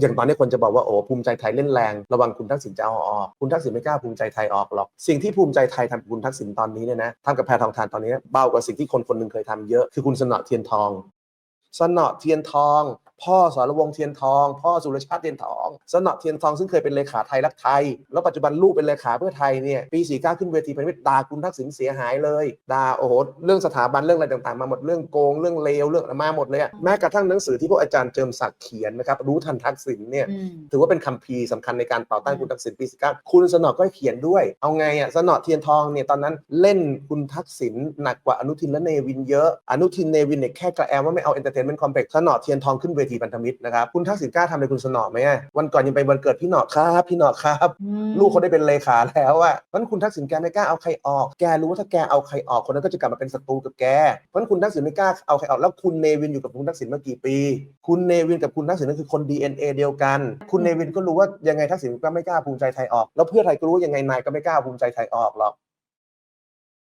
อย่างตอนนี้คนจะบอกว่าโอ้ภูมิใจไทยเล่นแรงระวังคุณทักษิณจะเอาออกคุณทักษิณไม่กล้าภูมิใจไทยออกหรอก สิ่งที่ภูมิใจไทยทำกับคุณทักษิณตอนนี้เนี่ยนะทำกับแพทองทานตอนนี้เบากว่าสิ่งที่คนคนหนึ่งเคยทำเยอะคือคุณสนอเทียนทอง สนอเทียนทอง พ่อสรวงศ์เทียนทอง พ่อสุรชาติเทียนทอง สนอเทียนทองซึ่งเคยเป็นเลขาไทยรักไทย แล้วปัจจุบันลูกเป็นเลขาเพื่อไทยเนี่ยปี 49 ขึ้นเวทีเป็นวิทย์ด่าคุณทักษิณเสียหายเลยด่าโอ้โหเรื่องสถาบันเรื่องอะไรต่างๆ มาหมดเรื่องโกงเรื่องเลวเรื่องอะไรมาหมดเลยอะแม้กระทั่งหนังสือที่พวกอาจารย์เจิมศักดิ์เขียนนะครับรู้ทันทักษิณเนี่ยอืมถือว่าเป็นคัมภีร์สำคัญในการต่อต้านคุณทักษิณปี19คุณสนอก็เขียนด้วย เอาไงอะสนอเทียนทองเนี่ยตอนนั้นเล่นคุณทักษิณหนักกว่าอนุทินและเนวินเยอะอนุทินเนวินเนี่ยแค่กระแอมว่าไม่เอาเอนเตอร์เทนเมนต์คอมเพล็กซ์สนอเทียนทองขึ้นเวทีพันธมิตรนะครับคุณทักษิณกล้าทำอะไรคุณสนอไหมอะวันก่อนยังไปวันเกิดพี่หนอครับพี่หนอครับอืมลูกเขาได้เป็นเลขาแล้วอะเพราะฉะนั้นคุณทักษิณแกไม่กล้าเอาใครออกแกรู้ว่าถ้าแกเอาใครออกคนนั้นก็จะกลับมาเป็นศัตรูกับแกเพราะฉะนั้นคุณทักษิณไม่กล้าเอาใครออกแล้วคุณเนวินอยู่กับคุณทักษิณมากี่ปี คุณเนวินกับคุณทักษิณนั่นคือคน DNA เดียวกัน คุณเนวินก็รู้ว่ายังไงทักษิณก็ไม่กล้าภูมิใจไทยออก แล้วเพื่อไทยก็รู้ว่ายังไงนายก็ไม่กล้าภูมิใจไทยออกหรอก